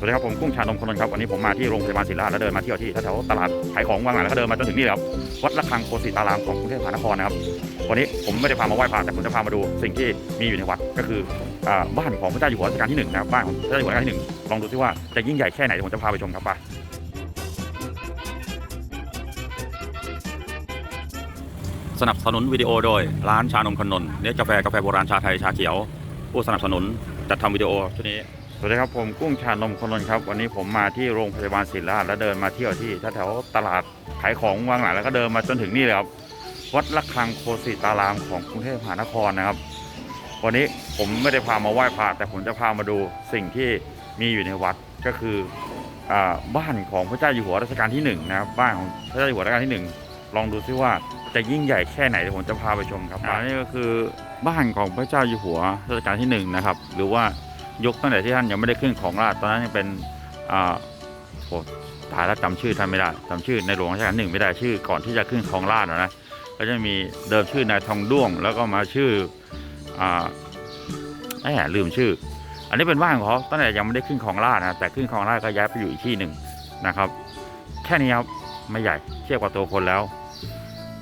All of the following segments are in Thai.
สวัสดีครับผมกุ้งชานมคนนน์ครับวันนี้ผมมาที่โรงพยาบาลศิริราชแล้วเดินมาเที่ยวที่แถวตลาดขายของว่างหลังแล้วก็เดินมาจนถึงนี่เลยครับวัดระฆังโคสิตารามของกรุงเทพมหานครนะครับวันนี้ผมไม่ได้พามาไหว้พระแต่ผมจะพามาดูสิ่งที่มีอยู่ในวัดก็คือบ้านของพระเจ้าอยู่หัวรัชกาลที่หนึ่งนะครับบ้านของพระเจ้าอยู่หัวรัชกาลที่หนึ่งลองดูซิว่าจะยิ่งใหญ่แค่ไหนเดี๋ยวผมจะพาไปชมครับไปสนับสนุนวิดีโอโดยร้านชานมคนนน์เนื้อกาแฟกาแฟโบราณชาไทยชาเขียว ผู้สนับสนุนจัดทำวิดีโอชุดนี้ สวัสดีครับผมกุ้งชานมคนนนท์ครับวันนี้ผมมาที่โรงพยาบาลศิริราชแล้วเดินมาเที่ยวที่แถวๆตลาดขายของว่างหลังแล้วก็เดินมาจนถึงนี่เลยครับวัดระฆังโคสิตารามของกรุงเทพมหานครนะครับ วันนี้ผมไม่ได้พามาไหว้พระแต่ผมจะพามาดูสิ่งที่มีอยู่ในวัดก็คืออาบ้านของพระเจ้าอยู่หัวรัชกาลที่หนึ่งนะครับบ้านของพระเจ้าอยู่หัวรัชกาลที่หนึ่งลองดูซิว่าจะยิ่งใหญ่แค่ไหนเดี๋ยวผมจะพาไปชมครับอันนี้ก็คือบ้านของพระเจ้าอยู่หัวรัชกาลที่หนึ่งนะครับหรือว่า ยุคตั้งแต่ที่ท่านยังไม่ได้ขึ้นของราชตอนนั้นยังเป็นอ่าโหตายแล้วจำชื่อท่านไม่ได้จำชื่อในหลวงรัชกาลหนึ่งไม่ได้ชื่อก่อนที่จะขึ้นของราชนะก็จะมีเดิมชื่อนายทองด้วง แล้วก็มาชื่ออ่าแหมลืมชื่อ อันนี้เป็นบ้านของเขาตั้งแต่ยังไม่ได้ขึ้นของราชนะแต่ขึ้นของราชก็ย้ายไปอยู่อีกที่หนึ่งนะครับ แค่นี้ครับไม่ใหญ่เทียบกับตัวคนแล้ว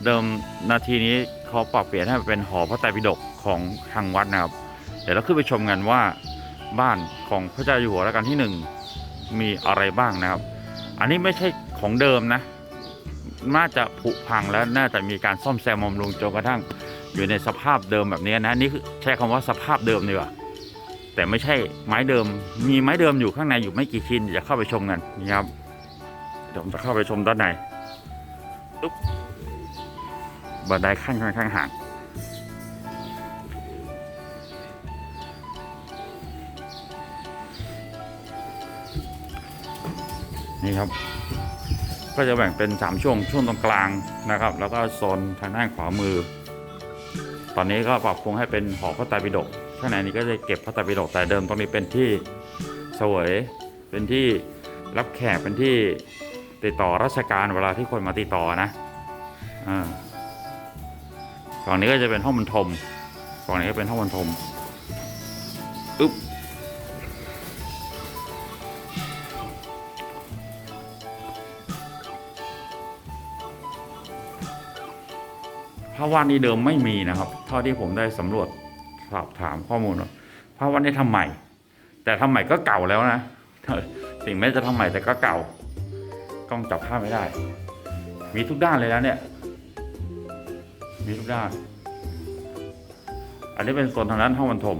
เดิมนาทีนี้เขาปรับเปลี่ยนให้เป็นหอพระไตรปิฎกของทางวัดนะครับ เดี๋ยวเราขึ้นไปชมกันว่า บ้านของพระเจ้าอยู่หัวรัชกาลที่หนึ่งมีอะไรบ้างนะครับ อันนี้ไม่ใช่ของเดิมนะน่าจะผุพังแล้วน่าจะมีการซ่อมแซมบำรุงจนกระทั่งอยู่ในสภาพเดิมแบบนี้นะนี่คือใช้คำว่าสภาพเดิมดีกว่าแต่ไม่ใช่ไม้เดิม มีไม้เดิมอยู่ข้างในอยู่ไม่กี่ชิ้นจะเข้าไปชมกันนี่ครับเดี๋ยวผมจะเข้าไปชมด้านในอุ๊บบันไดขั้นค่อนข้างห่าง นี่ครับ ก็จะแบ่งเป็น 3 ช่วงช่วงตรงกลางนะครับ แล้วก็โซนทางด้านขวามือ ตอนนี้ก็ปรับปรุงให้เป็นหอพระไตรปิฎกข้างในนี้ก็จะเก็บพระไตรปิฎกแต่เดิมตรงนี้เป็นที่เสวยเป็นที่รับแขกเป็นที่ติดต่อราชการเวลาที่คนมาติดต่อนะอ่าฝั่งนี้ก็จะเป็นห้องบรรทมฝั่งนี้ก็เป็นห้องบรรทมอึ๊บ พระวัดนี้เดิมไม่มีนะครับเท่าที่ผมได้สำรวจสอบถามข้อมูลว่าพระวัดนี้ทำใหม่ แต่ทำใหม่ก็เก่าแล้วนะสิ่งแม้จะทำใหม่แต่ก็เก่ากล้องจับภาพไม่ได้ มีทุกด้านเลยนะเนี่ย มีทุกด้าน อันนี้เป็นโซนทางด้านห้องบรรทม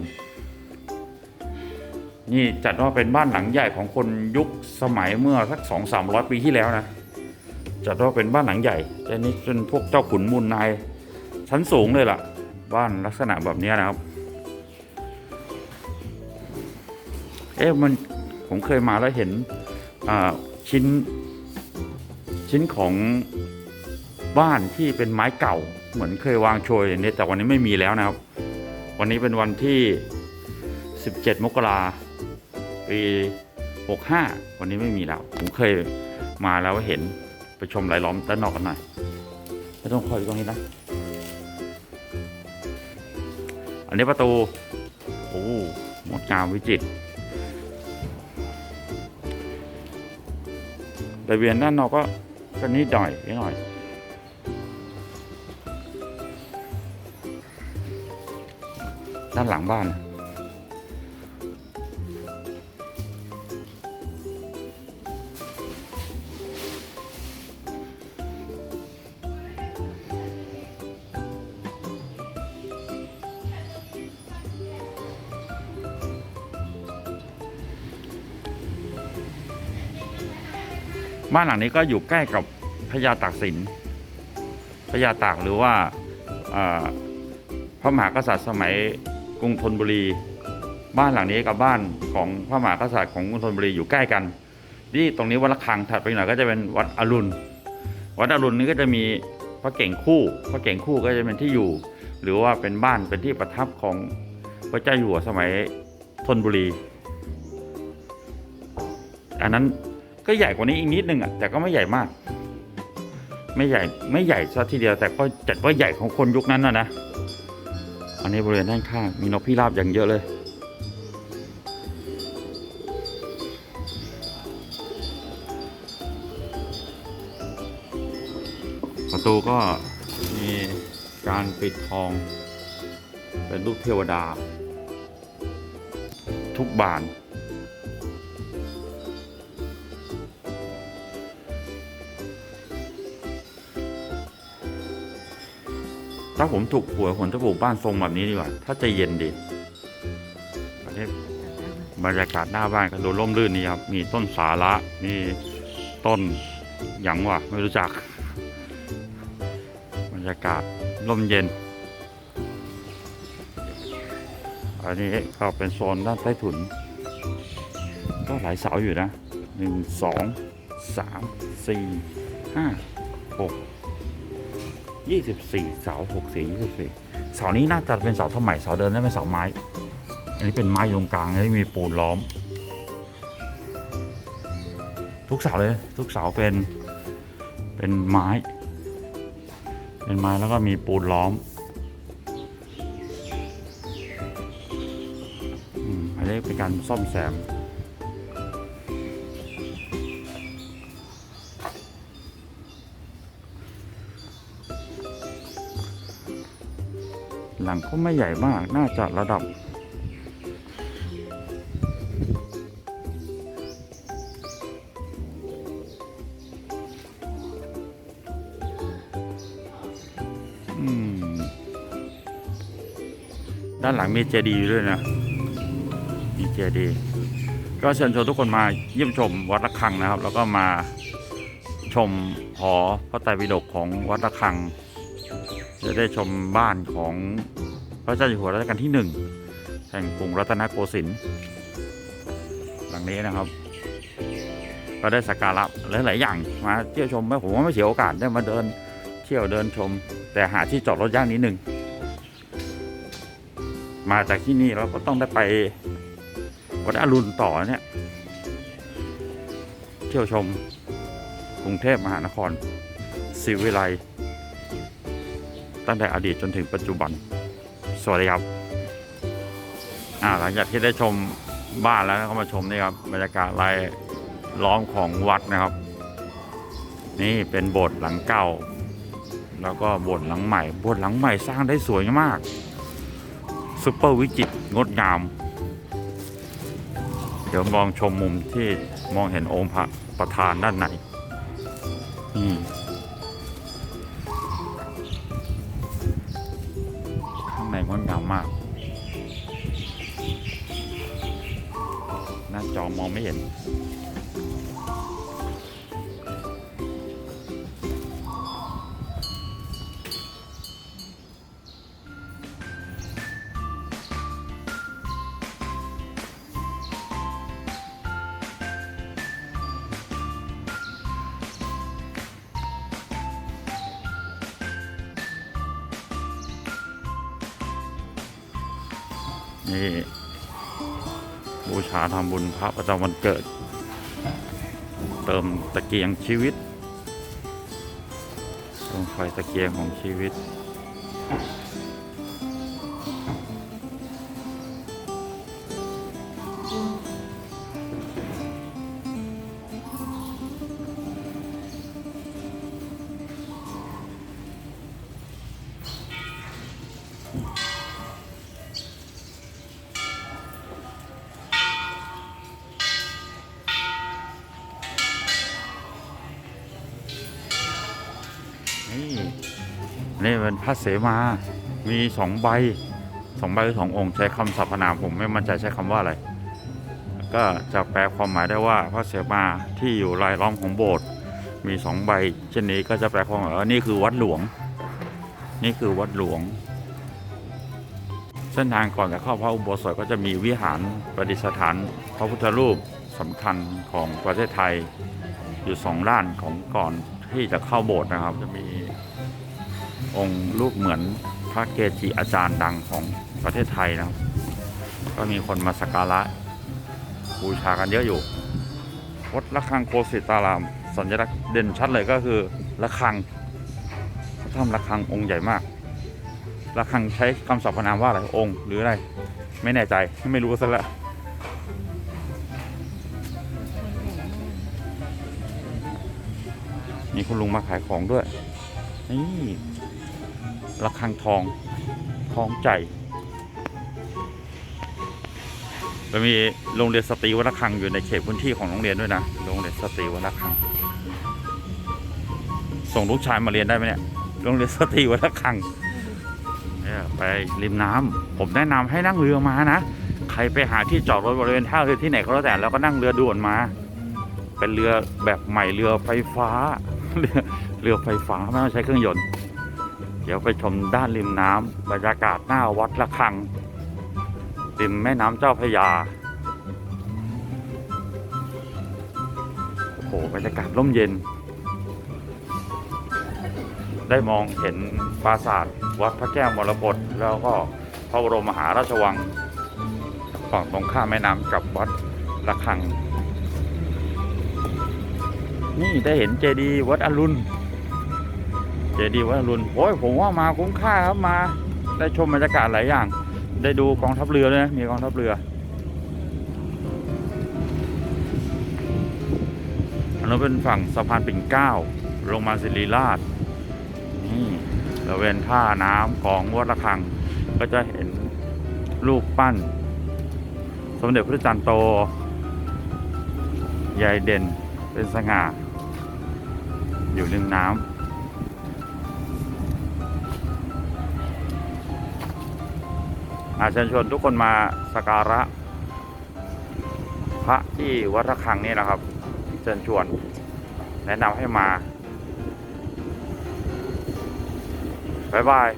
นี่จัดว่าเป็นบ้านหลังใหญ่ของคนยุคสมัยเมื่อสักสองสามร้อยปีที่แล้วนะ จัดว่าเป็นบ้านหลังใหญ่แต่นี่เป็นพวกเจ้าขุนมูลนาย ชั้นสูงเลยล่ะ บ้านลักษณะแบบนี้นะครับ เอ๊ะมันผมเคยมาแล้วเห็นชิ้น ชิ้นของบ้านที่เป็นไม้เก่าเหมือนเคยวางโชยอย่างนี้แต่วันนี้ไม่มีแล้วนะครับ วันนี้เป็นวันที่ 17 มกราปี65 วันนี้ไม่มีแล้ว ผมเคยมาแล้วเห็นไปชมรายล้อมด้านนอกกันหน่อยไม่ต้องคอยตรงนี้นะ อันนี้ประตู โอ้งดงามวิจิตรระเบียงด้านนอกก็ก็นิดหน่อยนิดหน่อย ด้านหลังบ้าน บ้านหลังนี้ก็อยู่ใกล้กับพญาตากสินพญาตากหรือว่าพระมหากษัตริย์สมัยกรุงธนบุรี บ้านหลังนี้กับบ้านของพระมหากษัตริย์ของกรุงธนบุรีอยู่ใกล้กันนี่ตรงนี้วัดระฆังถัดไปหน่อยก็จะเป็นวัดอรุณ วัดอรุณนี้ก็จะมีพระเก่งคู่ พระเก่งคู่ก็จะเป็นที่อยู่ หรือว่าเป็นบ้านเป็นที่ประทับของพระเจ้าอยู่หัวสมัยธนบุรี อันนั้น ก็ใหญ่กว่านี้อีกนิดนึงอะแต่ก็ไม่ใหญ่มาก ไม่ใหญ่ไม่ใหญ่ซะทีเดียวแต่ก็จัดว่าใหญ่ของคนยุคนั้นนะนะอันนี้บริเวณด้านข้างมีนกพิราบอย่างเยอะเลย ประตูก็มีการปิดทอง เป็นรูปเทวดา ทุกบาน ถ้าผมถูกหวยผมจะปลูกบ้านทรงแบบนี้ดีกว่า ถ้าใจะเย็นดีอันนี้บรรยากาศหน้าบ้านก็ดูร่มรื่นนี่ครับ มีต้นสาระมีต้นหยังวะไม่รู้จัก บรรยากาศร่มเย็น อันนี้ก็เป็นโซนด้านใต้ถุน ก็หลายเสาอยู่นะหนึ่งสองสามสี่ห้าหก ยี่สิบสี่เสาหกสียี่สิบสี่เสานี้น่าจะเป็นเสาสมัยเสาเดิมนั่นเป็นเสาไม้ อันนี้เป็นไม้ตรงกลางแล้วมีปูนล้อม ทุกเสาเลย ทุกเสาเป็นเป็นไม้ เป็นไม้แล้วก็มีปูนล้อมอันนี้เป็นการซ่อมแซม หลังก็ไม่ใหญ่มาก น่าจะระดับอืมด้านหลังมีเจดีย์ด้วยนะ มีเจดีย์ก็เชิญชวนทุกคนมาเยี่ยมชมวัดระฆังนะครับ แล้วก็มาชมหอพระไตรปิฎกของวัดระฆังจะได้ชมบ้านของ ระเจ้าอยู่หัวรัชกาลที่หนึ่งแห่งกรุงรัตนโกสินทร์หลังนี้นะครับ ก็ได้สักการะหลาย ๆ อย่างมาเที่ยวชมไม่ผมว่าไม่เสียโอกาสได้มาเดินเที่ยวเดินชม แต่หาที่จอดรถยากนิดนึงมาจากที่นี่เราก็ต้องได้ไปวัดอรุณต่อเนี่ย เที่ยวชมกรุงเทพมหานครศิวิไลตั้งแต่อดีตจนถึงปัจจุบัน สวัสดีครับอ่าหลังจากที่ได้ชมบ้านแล้วก็มาชมนี่ครับบรรยากาศรายล้อมของวัดนะครับ นี่เป็นโบสถ์หลังเก่า แล้วก็โบสถ์หลังใหม่โบสถ์หลังใหม่สร้างได้สวยมากซุปเปอร์วิจิตรงดงาม เดี๋ยวมองชมมุมที่มองเห็นองค์พระประธานด้านในนี่ จอมองไม่เห็น นี่ บูชาทำบุญพระประจำวันเกิด เติมตะเกียงชีวิตเติมไฟตะเกียงของชีวิต นี่นี่เป็นพระเสมา มีสองใบสองใบหรือสององค์ใช้คำสรรพนามผมไม่มั่นใจใช้คำว่าอะไร ก็จะแปลความหมายได้ว่าพระเสมาที่อยู่รายล้อมของโบสถ์มีสองใบ เช่นนี้ก็จะแปลความหมายว่านี่คือวัดหลวง นี่คือวัดหลวง เส้นทางก่อนจะเข้าพระอุโบสถก็จะมีวิหารประดิษฐาน พระพุทธรูปสำคัญของประเทศไทย อยู่สองด้านของก่อน ที่จะเข้าโบสถ์นะครับ จะมีองค์รูปเหมือนพระเกจิอาจารย์ดังของประเทศไทยนะครับ ก็มีคนมาสักการะบูชากันเยอะอยู่วัดระฆังโคสิตาราม สัญลักษณ์เด่นชัดเลยก็คือระฆังเขาทำระฆังองค์ใหญ่มากระฆังใช้คำสรรพนามว่าอะไรองค์หรืออะไร ไม่แน่ใจไม่รู้ซะแล้ว มีคุณลุงมาขายของด้วย นี่ระฆังทองทองใจมันมีโรงเรียนสตรีวัดระฆังอยู่ในเขตพื้นที่ของโรงเรียนด้วยนะ โรงเรียนสตรีวัดระฆัง ส่งลูกชายมาเรียนได้ไหมเนี่ย โรงเรียนสตรีวัดระฆังไปริมน้ำผมแนะนำให้นั่งเรือมานะ ใครไปหาที่จอดรถบริเวณท่าเรือที่ไหนก็แล้วแต่แล้วก็นั่งเรือด่วนมา เป็นเรือแบบใหม่เรือไฟฟ้า เรือเรือไฟฟ้าไม่ต้องใช้เครื่องยนต์ เดี๋ยวไปชมด้านริมน้ำบรรยากาศหน้าวัดระฆัง ริมแม่น้ำเจ้าพระยา โอ้โหบรรยากาศร่มเย็น ได้มองเห็นปราสาทวัดพระแก้วมรกตแล้วก็พระบรมมหาราชวัง ฝั่งตรงข้ามแม่น้ำกับวัดระฆัง นี่ได้เห็นเจดีย์วัดอรุณ เจดีย์วัดอรุณ โอ้ยผมว่ามาคุ้มค่าครับมา ได้ชมบรรยากาศหลายอย่าง ได้ดูกองทัพเรือด้วยนะมีกองทัพเรืออันนั้นเป็นฝั่งสะพานปิ่นเก้าลงมาศิริราชนี่บริเวณท่าน้ำของวัดระฆัง ก็จะเห็นรูปปั้น สมเด็จพระจันทร์โต ใหญ่เด่นเป็นสง่า อยู่ริมน้ำอาเชิญชวนทุกคนมาสักการะ พระที่วัดระฆังนี่นะครับ เชิญชวนแนะนำให้มา บ๊ายบาย